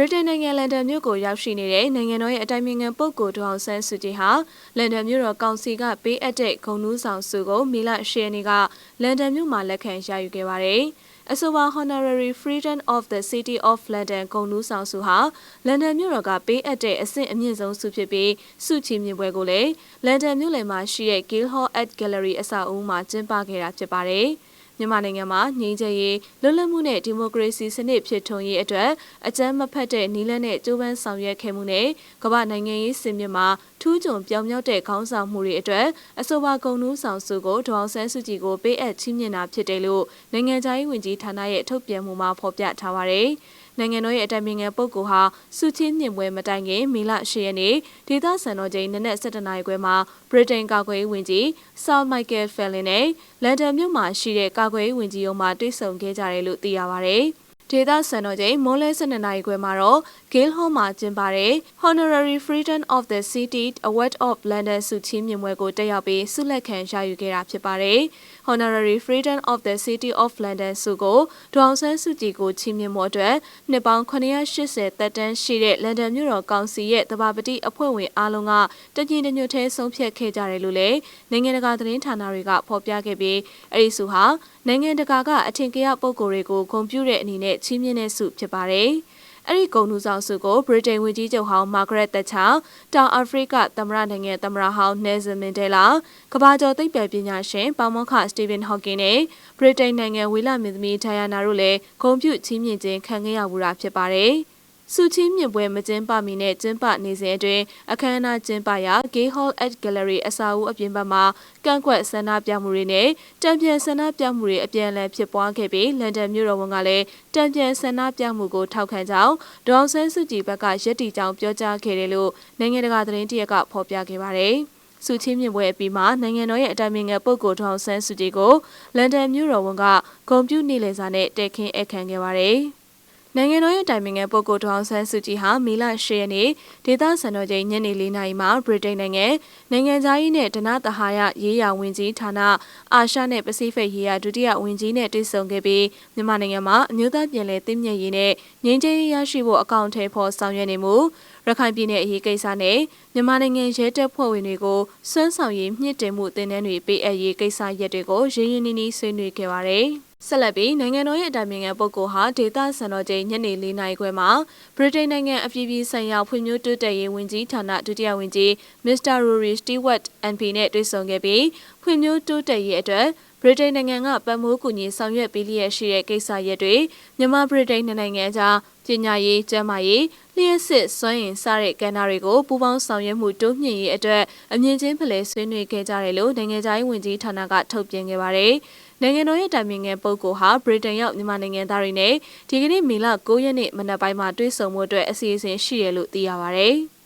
ဗြိတိန်နိုင်ငံလန်ဒန်မြို့ကိုရောက်ရှိနေတဲ့နိုင်ငံတော်ရဲ့အတိုင်ပင်ခံပုဂ္ဂိုလ်ဒေါအောင်ဆန်းစုကြည်ဟာလန်ဒန်မြို့တော်ကောင်စီကပေးအပ်တဲ့ဂုဏ်ထူးဆောင်ဆုကိုမီလ10ရက်နေ့ကလန်ဒန်မြို့မှာလက်ခံရယူခဲ့ပါတယ်။အဆိုပါ Honorary Freedom of the City of London ဂုဏ်ထူးဆောင်ဆုဟာလန်ဒန်မြို့တော်ကပေးအပ်တဲ့အဆင့်အမြင့်ဆုံးဆုဖြစ်ပြီးဆုချီးမြှင့်ပွဲကိုလည်းလန်ဒန်မြို့လယ်မှာရှိတဲ့ Guildhall Art Gallery အဆောက်အဦမှာကျင်းပခဲ့တာဖြစ်ပါတယ်။ မြန်မာနိုင်ငံမှာငြိမ်းချမ်းရေးလွတ်လပ်မှုနဲ့ဒီမိုကရေစီစနစ်ဖြစ်ထွန်းရေးအတွက်အကြမ်းမဖက်တဲ့နည်းလမ်းနဲ့ကြိုးပမ်းဆောင်ရွက်ခဲ့မှုနဲ့ကမ္ဘာနိုင်ငံရေးစင်မြင့်မှာထူးချွန်ပြောင်မြောက်တဲ့ခေါင်းဆောင်မှုတွေအတွက်အဆိုပါကုံနူးဆောင်စုကိုဒေါအောင်ဆန်းစုကြည်ကိုပေးအပ်ချီးမြှင့်တာဖြစ်တယ်လို့နိုင်ငံခြားရေးဝန်ကြီးဌာနရဲ့ထုတ်ပြန်မှုမှာဖော်ပြထားပါတယ်။ နိုင်ငံတော်ရဲ့အတိုင်ပင်ခံပုဂ္ဂိုလ်ဟာစုချင်းညင်ပွဲမတိုင်ခင်မေလ10ရက်နေ့ဒေသစံတော်ချိန်နနက်7:00နာရီခွဲမှာဗြိတိန်ကာကွယ်ရေးဝန်ကြီးဆာမိုက်ကယ်ဖယ်လင်နဲ့လန်ဒန်မြို့မှာရှိတဲ့ကာကွယ်ရေးဝန်ကြီးရုံးမှာတွေ့ဆုံခဲ့ကြတယ်လို့သိရပါဗျ။ ဒေသစံတော်ချိန်မိုးလဲ12နာရီခွဲမှာတော့ Gale Hall မှာကျင်းပတဲ့ Honorary Freedom of the City Award of London ဆုချီးမြှင့်ပွဲကိုတက်ရောက်ပြီးဆုလက်ခံရယူခဲ့တာဖြစ်ပါတယ်။ Honorary Freedom of the City of London ဆုကိုဒေါအောင်ဆန်းစုကြည်ကိုချီးမြှင့်မှုအတွက်နှစ်ပေါင်း980သက်တမ်းရှိတဲ့လန်ဒန်မြို့တော်ကောင်စီရဲ့တဘာပတိအဖွဲ့ဝင်အားလုံးကတညီတညွတ်ထဲဆုံးဖြတ်ခဲ့ကြတယ်လို့လည်းနိုင်ငံတကာသတင်းဌာနတွေကဖော်ပြခဲ့ပြီးအဲဒီဆုဟာနိုင်ငံတကာကအထင်ကရပုဂ္ဂိုလ်တွေကိုဂုဏ်ပြုတဲ့အနေနဲ့ချီးမြှင့်တဲ့ဆုဖြစ်ပါတယ်။အဲ့ဒီဂုဏ်ထူးဆောင်ဆုကိုဗြိတိန်ဝန်ကြီးချုပ်ဟောင်းမာဂရက်သက်ချာတောင်အာဖရိကသမ္မတနိုင်ငံသမ္မတဟောင်းနယ်ဆန်မန်ဒဲလာကမ္ဘာကျော်သိပ္ပံပညာရှင်ပါမောက္ခစတီဗင်ဟော့ကင်နဲ့ဗြိတိန်နိုင်ငံဝီလာမင်းသမီးဒိုင်ယာနာတို့လည်းဂုဏ်ပြုချီးမြှင့်ခြင်းခံခဲ့ရမှုတာဖြစ်ပါတယ်။ စုချင်းမြင့်ပွဲမကျင်းပမီနဲ့ကျင်းပနေစဉ်အတွင်းအခမ်းအနားကျင်းပရာ Gay Hall at Gallery အစာအုပ်အပြင်ဘက်မှာကန့်ကွက်ဆန္ဒပြမှုတွေနဲ့တံပြန်ဆန္ဒပြမှုတွေအပြန်အလှန်ဖြစ်ပွားခဲ့ပြီးလန်ဒန်မြို့တော်ဝန်ကလည်းတံပြန်ဆန္ဒပြမှုကိုထောက်ခံကြောင်းဒေါအောင်ဆန်းစုကြည်ဘက်ကရည်တည်ကြောင်းပြောကြားခဲ့တယ်လို့နိုင်ငံတကာသတင်းတရက်ကဖော်ပြခဲ့ပါတယ်။စုချင်းမြင့်ပွဲအပြီးမှာနိုင်ငံတော်ရဲ့အတိုင်ပင်ခံပုဂ္ဂိုလ်ထောင်ဆန်းစုကြည်ကိုလန်ဒန်မြို့တော်ဝန်ကဂုံပြူနေလေစာနဲ့တက်ခင်းအခမ်းခဲ့ပါတယ်။ နိုင်ငံတော်ရဲ့တိုင်ပင်ခံပုဂ္ဂိုလ်ဒေါအောင်ဆန်းစုကြည်ဟာမေလ10ရက်နေ့ဒေသစံတော်ချိန်ညနေ4နာရီမှာဗြိတိန်နိုင်ငံနိုင်ငံသားရေးနဲ့ဒနသဟာယရေးရာဝန်ကြီးဌာနအာရှနဲ့ပစိဖိတ်ရေးရာဒုတိယဝန်ကြီးနဲ့တွေ့ဆုံခဲ့ပြီးမြန်မာနိုင်ငံမှာအမျိုးသားပြည်လဲတည်မြဲရေးနဲ့ငြိမ်းချမ်းရေးရရှိဖို့အကောင့်ထဲပေါ်ဆောင်ရွက်နေမှုရခိုင်ပြည်နယ်အရေးကိစ္စနဲ့မြန်မာနိုင်ငံရဲတပ်ဖွဲ့ဝင်တွေကိုစွမ်းဆောင်ရည်မြင့်တင်မှုတင်နန်းတွေပေးအပ်ရေးကိစ္စရပ်တွေကိုရင်းရင်းနှီးနှီးဆွေးနွေးခဲ့ပါတယ်။ ဆက်လက်ပြီးနိုင်ငံတော်ရဲ့အတိုင်ပင်ခံပုဂ္ဂိုလ်ဟာဒေသစံတော်ချိန်ညနေ၄နာရီခွဲမှာဗြိတိန်နိုင်ငံအပြည်ပြည်ဆိုင်ရာဖွံ့ဖြိုးတိုးတက်ရေးဝန်ကြီးဌာနဒုတိယဝန်ကြီးမစ္စတာရူရီစတီဝတ် NP နဲ့တွေ့ဆုံခဲ့ပြီးဖွံ့ဖြိုးတိုးတက်ရေးအတွက် ဗြိတိန်နိုင်ငံကပတ်မိုးကူညီဆောင်ရွက်ပေးလျက်ရှိတဲ့ကိစ္စရပ်တွေမြန်မာဗြိတိန်နိုင်ငံကြားပညာရေးကျန်းမာရေးလျှက်စစ်စွမ်းရင်စတဲ့ကဏ္ဍတွေကိုပူးပေါင်းဆောင်ရွက်မှုတိုးမြှင့်ရေးအတွက်အမြင့်ချင်းဖလှယ်ဆွေးနွေးခဲ့ကြတယ်လို့နိုင်ငံခြားရေးဝန်ကြီးဌာနကထုတ်ပြန်ခဲ့ပါတယ်။နိုင်ငံတော်ရဲ့တိုင်ပင်ခံပုဂ္ဂိုလ်ဟာဗြိတိန်ရောက်မြန်မာနိုင်ငံသားတွေနဲ့ဒီကနေ့မေလ9ရက်နေ့မနက်ပိုင်းမှာတွေ့ဆုံမှုအတွက်အစီအစဉ်ရှိတယ်လို့သိရပါဗျ။